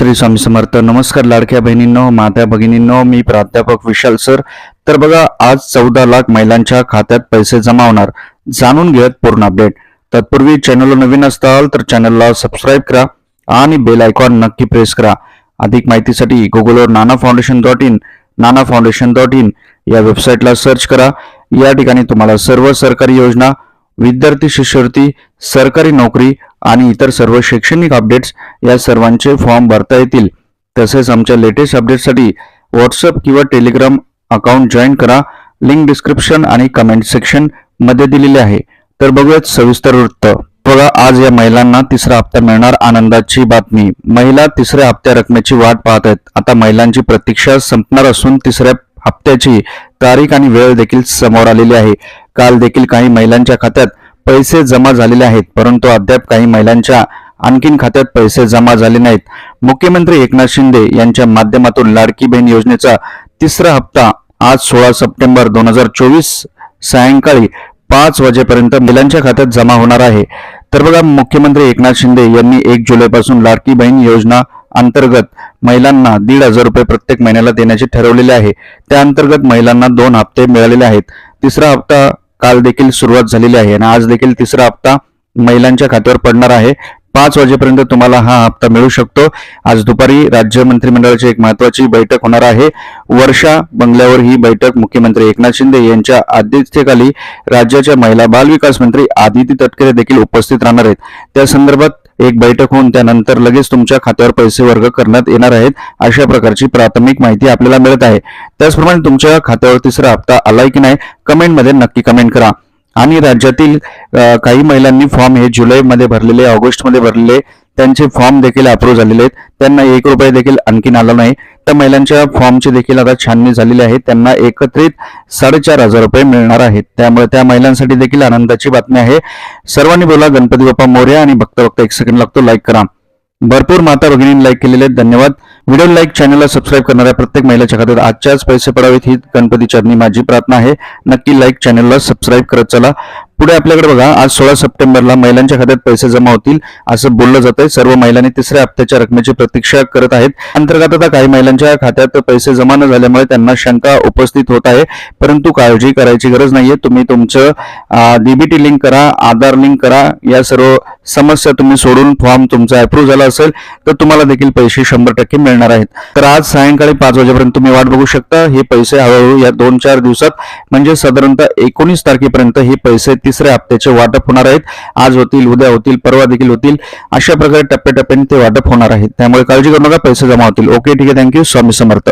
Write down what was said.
श्री स्वामी समर्थ. नमस्कार लाडक्या बहिणींनो मात्या भगिनींनो मी प्राध्यापक विशाल सर. तर बघा आज चौदा लाख महिलांच्या खात्यात पैसे जमा होणार. जाणून घेत पूर्ण अपडेट. तत्पूर्वी चॅनलला नवीन असताल तर चॅनलला सबस्क्राईब करा आणि बेल आयकॉन नक्की प्रेस करा. अधिक माहितीसाठी गुगलवर Nana foundation dot in Nana foundation dot in या वेबसाईटला सर्च करा. या ठिकाणी तुम्हाला सर्व सरकारी योजना विद्यार्थी शिष्यवृत्ती सरकारी नोकरी आणि इतर सर्व शैक्षणिक अपडेट्स या सर्वांचे फॉर्म भरता येतील. तसेच आमच्या लेटेस्ट अपडेटसाठी व्हॉट्सअप किंवा टेलिग्राम अकाउंट जॉईन करा. लिंक डिस्क्रिप्शन आणि कमेंट सेक्शनमध्ये दिलेले आहे. तर बघूयात सविस्तर वृत्त. बघा आज या महिलांना तिसरा हप्ता मिळणार आनंदाची बातमी. महिला तिसऱ्या हप्त्या रकमेची वाट पाहत आहेत. आता महिलांची प्रतीक्षा संपणार असून तिसऱ्या हप्त्याची तारीख आणि वेळ देखील समोर आलेली आहे. काल देखील काही महिलांच्या खात्यात पैसे जमा झालेले आहेत परंतु अद्याप काही महिलांच्या आणखीन खात्यात पैसे जमा झाले नाहीत. मुख्यमंत्री एकनाथ शिंदे यांच्या माध्यमातून लाडकी बहीण योजनेचा तिसरा हप्ता आज सोळा सप्टेंबर दोन हजार चोवीस सायंकाळी पाच वाजेपर्यंत महिलांच्या खात्यात जमा होणार आहे. तर बघा मुख्यमंत्री एकनाथ शिंदे यांनी एक जुलैपासून लाडकी बहीण योजना अंतर्गत महिलांना दीड हजार रुपये प्रत्येक महिन्याला देण्याचे ठरवलेले आहे. त्या अंतर्गत महिलांना दोन हप्ते मिळालेले आहेत. तिसरा हप्ता काल देखील सुरुवात झालेली आहे आणि आज देखील तिसरा हप्ता महिलांच्या खात्यावर पडणार आहे. पाच वाजेपर्यंत तुम्हाला हा हप्ता मिळू शकतो. आज दुपारी राज्य मंत्रिमंडळाची एक महत्वाची बैठक होणार आहे. वर्षा बंगल्यावर ही बैठक मुख्यमंत्री एकनाथ शिंदे यांच्या अध्यक्षतेखाली राज्याच्या महिला बाल विकास मंत्री आदिती तटकरे देखील उपस्थित राहणार आहेत. त्या संदर्भात एक बैठक होऊन त्यानंतर लगेच तुमच्या खात्यावर पैसे वर्ग करण्यात येणार आहेत अशा प्रकारची प्राथमिक माहिती आपल्याला मिळत आहे. त्याचप्रमाणे तुमच्या खात्यावर तिसरा हप्ता आलाय की नाही कमेंटमध्ये नक्की कमेंट करा. आणि राज्यातील काही महिलांनी फॉर्म हे जुलैमध्ये भरलेले ऑगस्टमध्ये भरलेले त्यांचे फॉर्म देखील अप्रूव्ह झालेले आहेत. त्यांना एक रुपये देखील आणखीन आला नाही. त्या महिलांच्या फॉर्मची देखील आता छाननी झालेली आहे. त्यांना एकत्रित साडेचार हजार रुपये मिळणार आहेत. त्यामुळे त्या महिलांसाठी देखील आनंदाची बातमी आहे. सर्वांनी बोला गणपती बाप्पा मोर्या आणि भक्त भक्त एक सेकंड लागतो. लाईक करा. भरपूर माता भगिनी लाईक केलेले आहेत. धन्यवाद. व्हिडिओ लाईक चॅनलला सबस्क्राईब करणाऱ्या प्रत्येक महिलाच्या खात्यात आजच्याच पैसे पडावेत ही गणपती चरणी माझी प्रार्थना आहे. नक्की लाईक चॅनलला सबस्क्राईब करत चला. पुढे आपल्याकडे बघा आज सोळा सप्टेंबरला महिलांच्या खात्यात पैसे जमा होतील असं बोललं जात आहे सर्व महिलांनी तिसऱ्या हप्त्याच्या रकमेची प्रतीक्षा करत आहेत. अंतर्गत आता काही महिलांच्या खात्यात पैसे जमा न झाल्यामुळे त्यांना शंका उपस्थित होत आहे. परंतु काळजी करायची गरज नाहीये. तुम्ही तुमचं डीबीटी लिंक करा आधार लिंक करा. या सर्व समस्या तुम्ही सोडून फॉर्म तुमचा अप्रूव्ह झाला असेल तर तुम्हाला देखील पैसे शंभर टक्के मिळणार आहेत. तर आज सायंकाळी पाच वाजेपर्यंत तुम्ही वाट बघू शकता. हे पैसे हळूहळू या दोन चार दिवसात म्हणजे साधारणतः एकोणीस तारखेपर्यंत हे पैसे तिसऱ्या हप्त्याचे वाटप होणार आहेत. आज होतील उद्या होतील परवा देखील होतील. अशा प्रकारे टप्प्याटप्प्याने ते वाटप होणार आहेत त्यामुळे काळजी करू नका पैसे जमा होतील. ओके ठीक आहे. Thank you Swami Samarth.